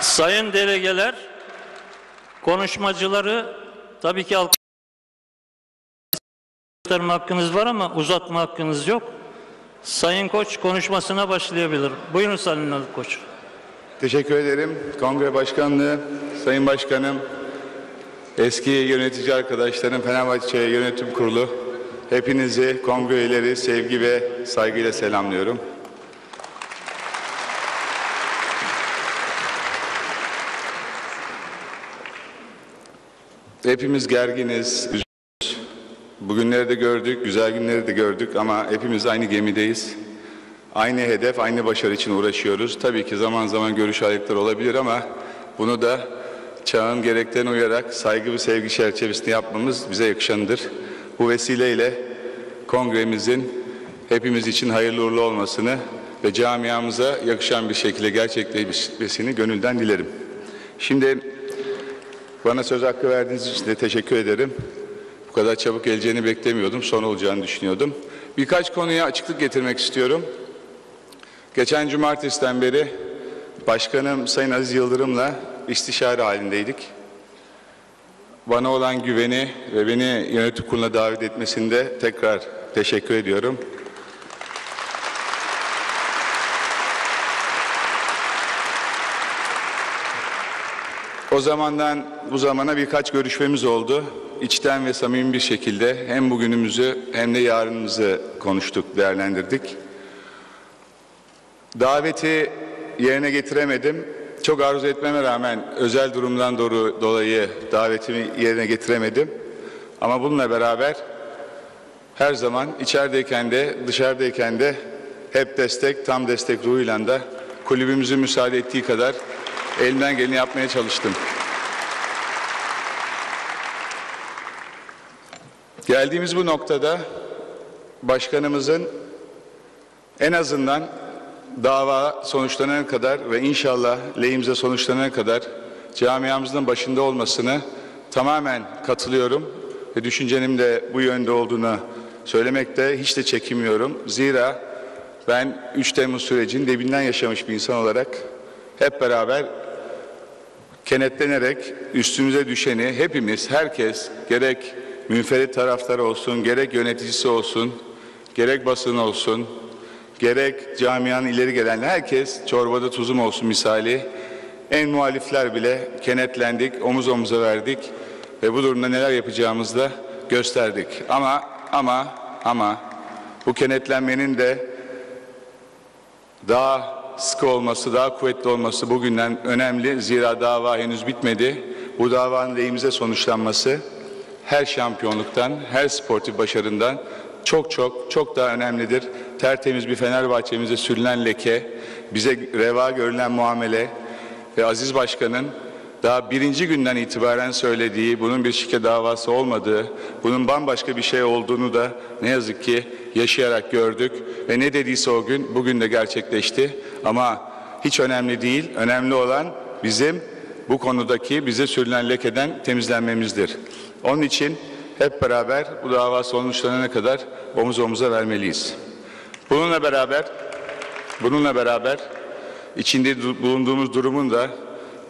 Sayın delegeler, konuşmacıları tabii ki alkışlarma hakkınız var ama uzatma hakkınız yok. Sayın Koç konuşmasına başlayabilir. Buyurun Sayın Koç. Teşekkür ederim. Kongre Başkanlığı, Sayın Başkanım, eski yönetici arkadaşlarım, Fenerbahçe Yönetim Kurulu, hepinizi kongre üyeleri sevgi ve saygıyla selamlıyorum. Hepimiz gerginiz, üzgünüz. Bugünleri de gördük, güzel günleri de gördük ama hepimiz aynı gemideyiz. Aynı hedef, aynı başarı için uğraşıyoruz. Tabii ki zaman zaman görüş ayrılıkları olabilir ama bunu da çağın gereklerine uyarak saygı ve sevgi çerçevesinde yapmamız bize yakışandır. Bu vesileyle kongremizin hepimiz için hayırlı uğurlu olmasını ve camiamıza yakışan bir şekilde gerçekleşmesini gönülden dilerim. Şimdi bana söz hakkı verdiğiniz için de teşekkür ederim. Bu kadar çabuk geleceğini beklemiyordum. Son olacağını düşünüyordum. Birkaç konuya açıklık getirmek istiyorum. Geçen cumartesiden beri Başkanım Sayın Aziz Yıldırım'la istişare halindeydik. Bana olan güveni ve beni yönetim kuruluna davet etmesinde tekrar teşekkür ediyorum. O zamandan bu zamana birkaç görüşmemiz oldu. İçten ve samimi bir şekilde hem bugünümüzü hem de yarınımızı konuştuk, değerlendirdik. Daveti yerine getiremedim. Çok arzu etmeme rağmen özel durumdan doğru, dolayı davetimi yerine getiremedim. Ama bununla beraber her zaman içerideyken de dışarıdayken de hep destek, tam destek ruhuyla da kulübümüzün müsaade ettiği kadar elimden geleni yapmaya çalıştım. Geldiğimiz bu noktada başkanımızın en azından dava sonuçlanana kadar ve inşallah lehimize sonuçlanana kadar camiamızın başında olmasını tamamen katılıyorum ve düşüncenim de bu yönde olduğunu söylemekte hiç de çekinmiyorum. Zira ben 3 Temmuz sürecinin debinden yaşamış bir insan olarak hep beraber kenetlenerek üstümüze düşeni hepimiz, herkes gerek münferit taraftar olsun, gerek yöneticisi olsun, gerek basın olsun, gerek camianın ileri gelen herkes çorbada tuzum olsun misali en muhalifler bile kenetlendik, omuz omuza verdik ve bu durumda neler yapacağımızı da gösterdik. Ama ama ama bu kenetlenmenin de daha sıkı olması, daha kuvvetli olması bugünden önemli. Zira dava henüz bitmedi. Bu davanın lehimize sonuçlanması her şampiyonluktan, her sportif başarından çok çok çok daha önemlidir. Tertemiz bir Fenerbahçe'mize sürülen leke, bize reva görülen muamele ve Aziz Başkan'ın daha birinci günden itibaren söylediği, bunun bir şike davası olmadığı, bunun bambaşka bir şey olduğunu da ne yazık ki yaşayarak gördük ve ne dediyse o gün bugün de gerçekleşti. Ama hiç önemli değil, önemli olan bizim bu konudaki bize sürülen lekeden temizlenmemizdir. Onun için hep beraber bu dava sonuçlanana kadar omuz omuza vermeliyiz. Bununla beraber bununla beraber içinde bulunduğumuz durumun da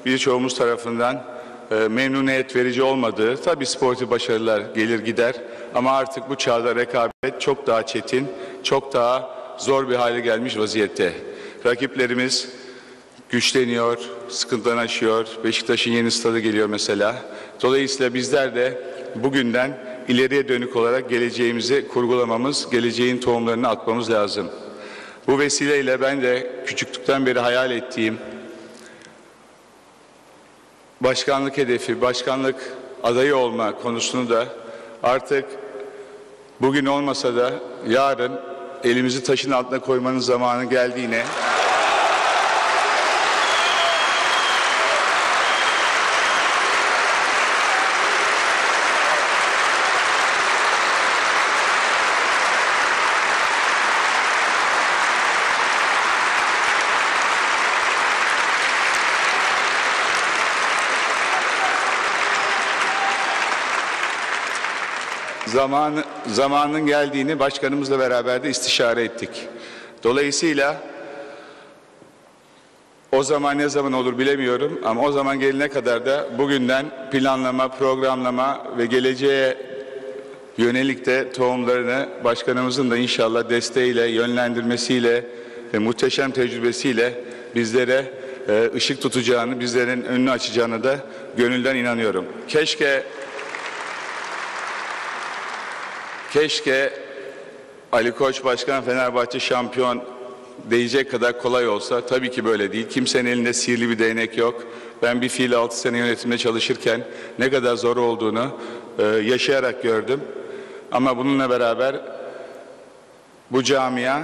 birçoğumuz tarafından e, memnuniyet verici olmadığı, tabii sportif başarılar gelir gider ama artık bu çağda rekabet çok daha çetin, çok daha zor bir hale gelmiş vaziyette. Rakiplerimiz güçleniyor, sıkıntıdan aşıyor. Beşiktaş'ın yeni stadı geliyor mesela. Dolayısıyla bizler de bugünden ileriye dönük olarak geleceğimizi kurgulamamız, geleceğin tohumlarını atmamız lazım. Bu vesileyle ben de küçüklükten beri hayal ettiğim başkanlık hedefi, başkanlık adayı olma konusunu da artık bugün olmasa da yarın elimizi taşın altına koymanın zamanı geldiğine zaman, zamanın geldiğini başkanımızla beraber de istişare ettik. Dolayısıyla O zaman ne zaman olur bilemiyorum ama o zaman gelene kadar da bugünden planlama, programlama ve geleceğe yönelik de tohumlarını başkanımızın da inşallah desteğiyle, yönlendirmesiyle ve muhteşem tecrübesiyle bizlere e, ışık tutacağını, bizlerin önünü açacağını da gönülden inanıyorum. Keşke keşke Ali Koç Başkan Fenerbahçe şampiyon diyecek kadar kolay olsa tabii ki böyle değil. Kimsenin elinde sihirli bir değnek yok. Ben bir fiil 6 sene yönetimde çalışırken ne kadar zor olduğunu e, yaşayarak gördüm. Ama bununla beraber bu camia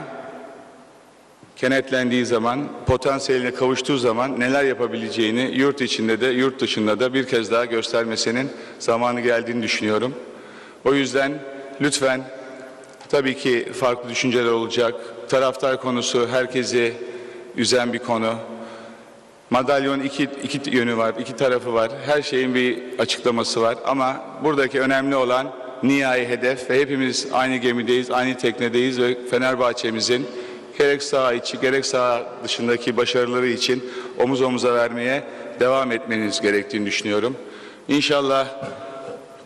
kenetlendiği zaman, potansiyeline kavuştuğu zaman neler yapabileceğini yurt içinde de yurt dışında da bir kez daha göstermesinin zamanı geldiğini düşünüyorum. O yüzden lütfen tabii ki farklı düşünceler olacak. Taraftar konusu herkesi üzen bir konu. Madalyon iki, iki yönü var, iki tarafı var. Her şeyin bir açıklaması var. Ama buradaki önemli olan nihai hedef ve hepimiz aynı gemideyiz, aynı teknedeyiz ve Fenerbahçe'mizin gerek saha içi gerek saha dışındaki başarıları için omuz omuza vermeye devam etmeniz gerektiğini düşünüyorum. İnşallah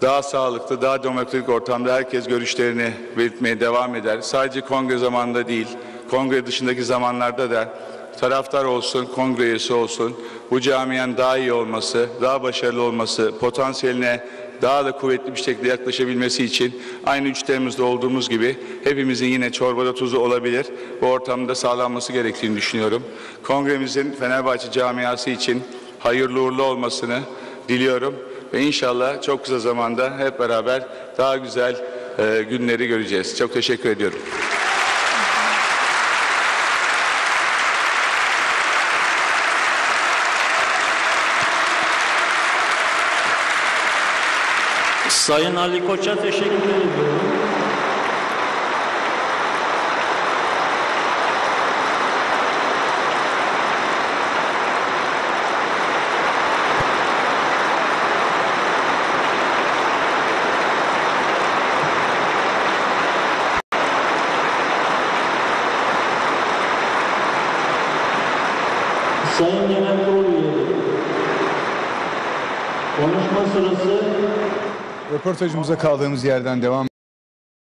daha sağlıklı, daha demokratik ortamda herkes görüşlerini belirtmeye devam eder. Sadece kongre zamanında değil, kongre dışındaki zamanlarda da taraftar olsun, kongre üyesi olsun, bu camianın daha iyi olması, daha başarılı olması, potansiyeline daha da kuvvetli bir şekilde yaklaşabilmesi için aynı 3 Temmuz'da olduğumuz gibi hepimizin yine çorbada tuzu olabilir. Bu ortamda sağlanması gerektiğini düşünüyorum. Kongremizin Fenerbahçe camiası için hayırlı uğurlu olmasını diliyorum ve inşallah çok kısa zamanda hep beraber daha güzel e, günleri göreceğiz. Çok teşekkür ediyorum. Sayın Ali Koç'a teşekkür ediyorum. Sayın Genel Kurul üyeleri, konuşma sırası Röportajımıza kaldığımız yerden devam